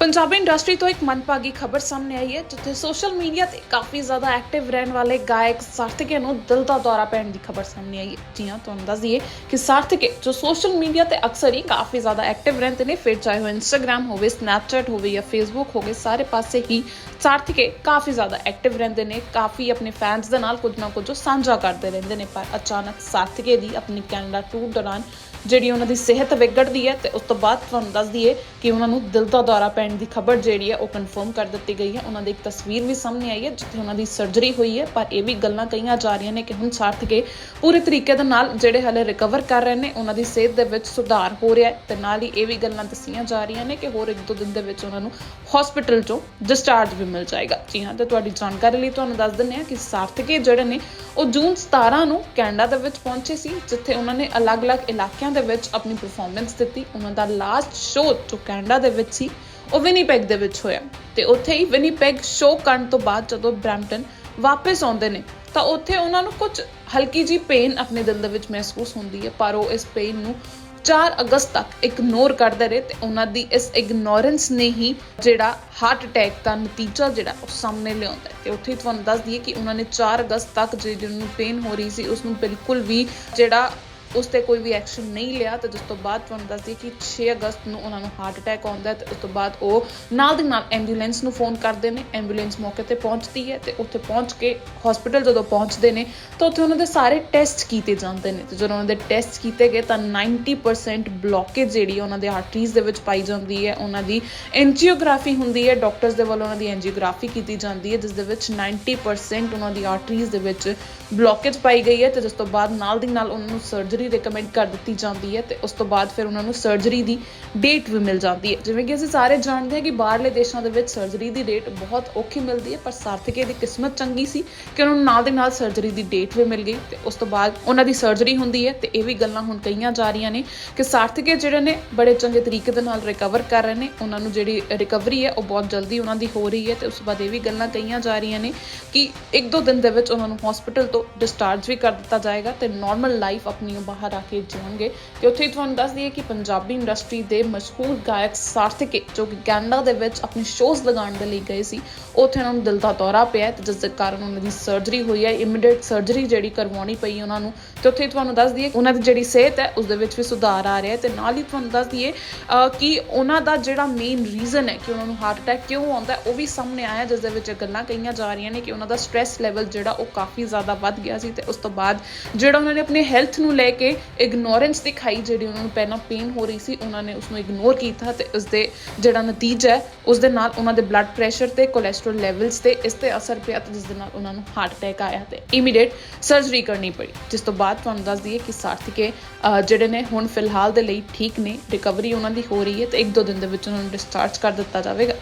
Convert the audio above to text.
Punjabi industry ਤੋਂ ਇੱਕ ਮੰਦਭਾਗੀ ਖਬਰ ਸਾਹਮਣੇ ਆਈ ਹੈ, ਜਿੱਥੇ ਸੋਸ਼ਲ ਮੀਡੀਆ ਤੇ ਕਾਫੀ ਜ਼ਿਆਦਾ ਐਕਟਿਵ ਰਹਿਣ ਵਾਲੇ ਗਾਇਕ ਸਾਰਥਕੇ ਨੂੰ ਦਿਲ ਦਾ ਦੌਰਾ ਪੈਣ ਦੀ ਖਬਰ ਸਾਹਮਣੇ ਆਈ ਹੈ। ਜੀ ਹਾਂ, ਤੁਹਾਨੂੰ ਦੱਸ ਦਈਏ ਕਿ ਸਾਰਥਕੇ, ਜੋ ਸੋਸ਼ਲ ਮੀਡੀਆ ਤੇ ਅਕਸਰ ਹੀ ਕਾਫੀ ਜ਼ਿਆਦਾ ਐਕਟਿਵ ਰਹਿੰਦੇ ਨੇ, ਫਿਰ ਚਾਹੇ ਉਹ ਇੰਸਟਾਗ੍ਰam ਹੋਵੇ ਸਨੈਪਚੈਟ ਹੋਵੇ ਜਾਂ ਫੇਸਬੁੱਕ ਹੋਵੇ, ਸਾਰੇ ਪਾਸੇ ਹੀ ਸਾਰਥਕੇ ਕਾਫੀ ਜ਼ਿਆਦਾ ਐਕਟਿਵ ਰਹਿੰਦੇ ਨੇ, ਕਾਫੀ ਆਪਣੇ ਫੈਨਸ ਦੇ ਨਾਲ ਕੁਝ ਨਾ ਕੁਝ ਸਾਂਝਾ ਕਰਦੇ ਰਹਿੰਦੇ ਨੇ, ਪਰ ਅਚਾਨਕ ਸਾਰਥਕੇ ਦੀ ਆਪਣੀ ਕੈਨੇਡਾ ਟੂਰ ਦੌਰਾਨ ਜਿਹੜੀ ਉਹਨਾਂ ਦੀ ਸਿਹਤ ਵਿਗੜਦੀ ਹੈ ਤੇ ਉਸ ਤੋਂ ਬਾਅਦ ਤੁਹਾਨੂੰ ਦੱਸ ਦਈਏ ਕਿ ਉਹਨਾਂ ਨੂੰ ਦਿਲ ਦਾ ਦੌਰਾ ਪੈਣ ਦੀ ਖਬਰ ਜਿਹੜੀ ਹੈ ਉਹ ਕਨਫਰਮ ਕਰ ਦਿੱਤੀ ਗਈ ਹੈ। ਉਹਨਾਂ ਦੀ ਇੱਕ ਤਸਵੀਰ ਵੀ ਸਾਹਮਣੇ ਆਈ ਹੈ ਜਿੱਥੇ ਉਹਨਾਂ ਦੀ ਸਰਜਰੀ ਹੋਈ ਹੈ, ਪਰ ਇਹ ਵੀ ਗੱਲਾਂ ਕਹੀਆਂ ਜਾ ਰਹੀਆਂ ਨੇ ਕਿ ਹੁਣ ਸਾਰਥਕੇ ਪੂਰੇ ਤਰੀਕੇ ਦੇ ਨਾਲ ਜਿਹੜੇ ਹਲੇ ਰਿਕਵਰ ਕਰ ਰਹੇ ਨੇ, ਉਹਨਾਂ ਦੀ ਸਿਹਤ ਦੇ ਵਿੱਚ ਸੁਧਾਰ ਹੋ ਰਿਹਾ ਹੈ ਤੇ ਨਾਲ ਹੀ ਇਹ ਵੀ ਗੱਲਾਂ ਦੱਸੀਆਂ ਜਾ ਰਹੀਆਂ ਨੇ ਕਿ ਹੋਰ ਇੱਕ ਦੋ ਦਿਨ ਦੇ ਵਿੱਚ ਉਹਨਾਂ ਨੂੰ ਹਸਪੀਟਲ ਚੋਂ ਡਿਸਚਾਰਜ ਵੀ ਮਿਲ ਜਾਏਗਾ। ਜੀ ਹਾਂ, ਤੇ ਤੁਹਾਡੀ ਜਾਣਕਾਰੀ ਲਈ ਤੁਹਾਨੂੰ ਦੱਸ ਦਿੰਦੇ ਹਾਂ ਕਿ ਸਾਰਥਕੇ ਜਿਹੜੇ ਨੇ, ਉਹ ਜੂਨ 17 ਨੂੰ ਕੈਨੇਡਾ ਦੇ ਵਿੱਚ ਪਹੁੰਚੇ ਸੀ, ਜਿੱਥੇ ਉਹਨਾਂ ਨੇ ਅਲੱਗ-ਅਲੱਗ ਇਲਾਕਿਆਂ ਦੇ ਵਿੱਚ ਆਪਣੀ ਪਰਫਾਰਮੈਂਸ ਦਿੱਤੀ, ਉਹਨਾਂ ਦਾ ਲਾਸਟ ਸ਼ੋਅ ਜੋ ਕੈਨੇਡਾ ਦੇ ਵਿੱਚ ਸੀ, ਉਹ ਵਿਨੀਪੈਗ ਦੇ ਵਿੱਚ ਹੋਇਆ। ਤੇ ਉੱਥੇ ਹੀ ਵਿਨੀਪੈਗ ਸ਼ੋਅ ਕਰਨ ਤੋਂ ਬਾਅਦ ਜਦੋਂ ਬ੍ਰੈਂਪਟਨ ਵਾਪਸ ਆਉਂਦੇ ਨੇ, ਤਾਂ ਉੱਥੇ ਉਹਨਾਂ ਨੂੰ ਕੁਝ ਹਲਕੀ ਜੀ ਪੇਨ ਆਪਣੇ ਦਿਲ ਦੇ ਵਿੱਚ ਮਹਿਸੂਸ ਹੁੰਦੀ ਹੈ, ਪਰ ਉਹ ਇਸ ਪੇਨ ਨੂੰ 4 ਅਗਸਤ ਤੱਕ ਇਗਨੋਰ ਕਰਦੇ ਰਹੇ ਤੇ ਉਹਨਾਂ ਦੀ ਇਸ ਇਗਨੋਰੈਂਸ ਨੇ ਹੀ ਜਿਹੜਾ ਹਾਰਟ ਅਟੈਕ ਦਾ ਨਤੀਜਾ ਜਿਹੜਾ ਉਹ ਸਾਹਮਣੇ ਲਿਆਉਂਦਾ ਤੇ ਉੱਥੇ ਤੁਹਾਨੂੰ ਦੱਸ ਦਈਏ ਕਿ ਉਹਨਾਂ ਨੇ 4 ਅਗਸਤ ਤੱਕ ਜਿਹੜੀ ਉਹਨੂੰ ਪੇਨ ਹੋ ਰਹੀ ਸੀ ਉਸ ਨੂੰ ਬਿਲਕੁਲ ਵੀ ਜਿਹੜਾ ਉਸ ਤੇ ਕੋਈ ਵੀ ਐਕਸ਼ਨ ਨਹੀਂ ਲਿਆ ਤੇ ਜਿਸ ਤੋਂ ਬਾਅਦ ਤੁਹਾਨੂੰ ਦੱਸਦੀ ਕਿ 6 ਅਗਸਤ ਨੂੰ ਉਹਨਾਂ ਨੂੰ ਹਾਰਟ ਅਟੈਕ ਆਉਂਦਾ ਹੈ ਤੇ ਉਸ ਤੋਂ ਬਾਅਦ ਉਹ ਨਾਲ ਦੀ ਨਾਲ ਐਂਬੂਲੈਂਸ ਨੂੰ ਫੋਨ ਕਰਦੇ ਨੇ ਐਂਬੂਲੈਂਸ ਮੌਕੇ ਤੇ ਪਹੁੰਚਦੀ ਹੈ ਤੇ ਉੱਥੇ ਪਹੁੰਚ ਕੇ ਹਸਪੀਟਲ ਜਦੋਂ ਪਹੁੰਚਦੇ ਨੇ ਤਾਂ ਉੱਥੇ ਉਹਨਾਂ ਦੇ ਸਾਰੇ ਟੈਸਟ ਕੀਤੇ ਜਾਂਦੇ ਨੇ ਤੇ ਜਦੋਂ ਉਹਨਾਂ ਦੇ ਟੈਸਟ ਕੀਤੇ ਗਏ ਤਾਂ 90% ਬਲੌਕੇਜ ਜਿਹੜੀ ਹੈ ਉਹਨਾਂ ਦੇ ਆਰਟਰੀਜ਼ ਦੇ ਵਿੱਚ ਪਾਈ ਜਾਂਦੀ ਹੈ, ਉਹਨਾਂ ਦੀ ਐਂਜੀਓਗ੍ਰਾਫੀ ਹੁੰਦੀ ਹੈ ਡਾਕਟਰਸ ਦੇ ਵੱਲੋਂ ਉਹਨਾਂ ਦੀ ਐਂਜੀਓਗ੍ਰਾਫੀ ਕੀਤੀ ਜਾਂਦੀ ਹੈ, ਜਿਸ ਦੇ ਵਿੱਚ 90% ਉਹਨਾਂ ਦੀ ਆਰਟਰੀਜ਼ ਦੇ ਵਿੱਚ ਬਲੌਕੇਜ ਪਾਈ ਗਈ ਹੈ ਤੇ ਜਿਸ ਤੋਂ ਬਾਅਦ ਨਾਲ ਦੀ ਨਾਲ ਉਹਨਾਂ ਨੂੰ ਸਰਜਰੀ ਰეკਮੈਂਡ ਕਰ ਦਿੱਤੀ ਜਾਂਦੀ ਹੈ ਤੇ ਉਸ ਤੋਂ ਬਾਅਦ ਫਿਰ ਉਹਨਾਂ ਨੂੰ ਸਰਜਰੀ ਦੀ ਡੇਟ ਵੀ ਮਿਲ ਜਾਂਦੀ ਹੈ। ਜਿਵੇਂ ਕਿ ਅਸੀਂ ਸਾਰੇ ਜਾਣਦੇ ਹਾਂ ਕਿ ਬਾਹਰਲੇ ਦੇਸ਼ਾਂ ਦੇ ਵਿੱਚ ਸਰਜਰੀ ਦੀ ਡੇਟ ਬਹੁਤ ਔਖੀ ਮਿਲਦੀ ਹੈ, ਪਰ ਸਾਰਥਕੇ ਦੀ ਕਿਸਮਤ ਚੰਗੀ ਸੀ ਕਿ ਉਹਨਾਂ ਨੂੰ ਨਾਲ ਦੇ ਨਾਲ ਸਰਜਰੀ ਦੀ ਡੇਟ ਵੀ ਮਿਲ ਗਈ ਤੇ ਉਸ ਤੋਂ ਬਾਅਦ ਉਹਨਾਂ ਦੀ ਸਰਜਰੀ ਹੁੰਦੀ ਹੈ ਤੇ ਇਹ ਵੀ ਗੱਲਾਂ ਹੁਣ ਕਹੀਆਂ ਜਾ ਰਹੀਆਂ ਨੇ ਕਿ ਸਾਰਥਕੇ ਜਿਹੜੇ ਨੇ ਬੜੇ ਚੰਗੇ ਤਰੀਕੇ ਦੇ ਨਾਲ ਰਿਕਵਰ ਕਰ ਰਹੇ ਨੇ, ਉਹਨਾਂ ਨੂੰ ਜਿਹੜੀ ਰਿਕਵਰੀ ਹੈ ਉਹ ਬਹੁਤ ਜਲਦੀ ਉਹਨਾਂ ਦੀ ਹੋ ਰਹੀ ਹੈ ਤੇ ਉਸ ਤੋਂ ਬਾਅਦ ਇਹ ਵੀ ਗੱਲਾਂ ਕਹੀਆਂ ਜਾ ਰਹੀਆਂ ਨੇ ਕਿ ਇੱਕ ਦੋ ਦਿਨ ਦੇ ਵਿੱਚ ਉਹਨਾਂ ਨੂੰ ਹਸਪੀਟਲ ਤੋਂ ਡਿਸਚਾਰਜ ਵੀ ਕਰ ਦਿੱਤਾ ਜਾਏਗਾ ਤੇ ਨਾਰਮਲ ਲਾਈਫ ਆਪਣੀ ਬਾਹਰ ਆ ਕੇ ਜਿਉਣਗੇ ਤੇ ਉੱਥੇ ਹੀ ਤੁਹਾਨੂੰ ਦੱਸ ਦਈਏ ਕਿ ਪੰਜਾਬੀ ਇੰਡਸਟਰੀ ਦੇ ਮਸ਼ਹੂਰ ਗਾਇਕ ਸਾਰਥਕੇ ਜੋ ਕਿ ਕੈਨੇਡਾ ਦੇ ਵਿੱਚ ਆਪਣੇ ਸ਼ੋਜ਼ ਲਗਾਉਣ ਦੇ ਲਈ ਗਏ ਸੀ। ਉੱਥੇ ਉਹਨਾਂ ਨੂੰ ਦਿਲ ਦਾ ਦੌਰਾ ਪਿਆ ਹੈ ਤੇ ਜਿਸ ਦੇ ਕਾਰਨ ਉਹਨਾਂ ਦੀ ਸਰਜਰੀ ਹੋਈ ਹੈ ਇਮੀਡੀਏਟ ਸਰਜਰੀ ਜਿਹੜੀ ਕਰਵਾਉਣੀ ਪਈ ਉਹਨਾਂ ਨੂੰ। ਤੇ ਉੱਥੇ ਤੁਹਾਨੂੰ ਦੱਸ ਦਈਏ ਉਹਨਾਂ ਦੀ ਜਿਹੜੀ ਸਿਹਤ ਹੈ, ਉਸ ਦੇ ਵਿੱਚ ਵੀ ਸੁਧਾਰ ਆ ਰਿਹਾ ਹੈ ਤੇ ਨਾਲ ਹੀ ਤੁਹਾਨੂੰ ਦੱਸ ਦਈਏ ਕਿ ਉਹਨਾਂ ਦਾ ਜਿਹੜਾ ਮੇਨ ਰੀਜ਼ਨ ਹੈ ਕਿ ਉਹਨਾਂ ਨੂੰ ਹਾਰਟ ਅਟੈਕ ਕਿਉਂ ਆਉਂਦਾ ਉਹ ਵੀ ਸਾਹਮਣੇ ਆਇਆ ਜਿਸ ਦੇ ਵਿੱਚ ਗੱਲਾਂ ਕਹੀਆਂ ਜਾ ਰਹੀਆਂ ਨੇ ਕਿ ਉਹਨਾਂ ਦਾ ਸਟ੍ਰੈਸ ਲੈਵਲ ਜਿਹੜਾ ਉਹ ਕਾਫੀ ਜ਼ਿਆਦਾ ਵੱਧ ਗਿਆ ਸੀ ਤੇ ਉਸ ਤੋਂ ਬਾਅਦ ਜਿਹੜਾ ਉਹਨਾਂ ਨੇ ਆਪਣੇ ਹੈਲਥ ਨੂੰ ਲੈ ਕਿ ਇਗਨੋਰੈਂਸ ਦਿਖਾਈ ਜਿਹੜੀ ਉਹਨਾਂ ਨੂੰ ਪਹਿਲਾਂ ਪੇਨ ਹੋ ਰਹੀ ਸੀ, ਉਹਨਾਂ ਨੇ ਉਸ ਨੂੰ ਇਗਨੋਰ ਕੀਤਾ ਤੇ ਉਸ ਦੇ ਜਿਹੜਾ ਨਤੀਜਾ ਹੈ ਉਸ ਦੇ ਨਾਲ ਉਹਨਾਂ ਦੇ ਬਲੱਡ ਪ੍ਰੈਸ਼ਰ ਤੇ ਕੋਲੇਸਟ੍ਰੋਲ ਲੈਵਲਸ ਤੇ, ਇਸ ਤੇ ਅਸਰ ਪਿਆ ਤੇ ਜਿਸ ਦੇ ਨਾਲ ਉਹਨਾਂ ਨੂੰ ਹਾਰਟ ਅਟੈਕ ਆਇਆ ਤੇ ਇਮੀਡੀਏਟ ਸਰਜਰੀ ਕਰਨੀ ਪਈ। ਜਿਸ ਤੋਂ ਬਾਅਦ ਤੁਹਾਨੂੰ ਦੱਸ ਦਈਏ ਕਿ ਸਾਰਥਿਕੇ ਜਿਹੜੇ ਨੇ ਹੁਣ ਫਿਲਹਾਲ ਦੇ ਲਈ ਠੀਕ ਨੇ ਰਿਕਵਰੀ ਉਹਨਾਂ ਦੀ ਹੋ ਰਹੀ ਹੈ ਤੇ ਇੱਕ ਦੋ ਦਿਨ ਦੇ ਵਿੱਚ ਉਹਨਾਂ ਨੂੰ ਡਿਸਚਾਰਜ ਕਰ ਦਿੱਤਾ ਜਾਵੇਗਾ।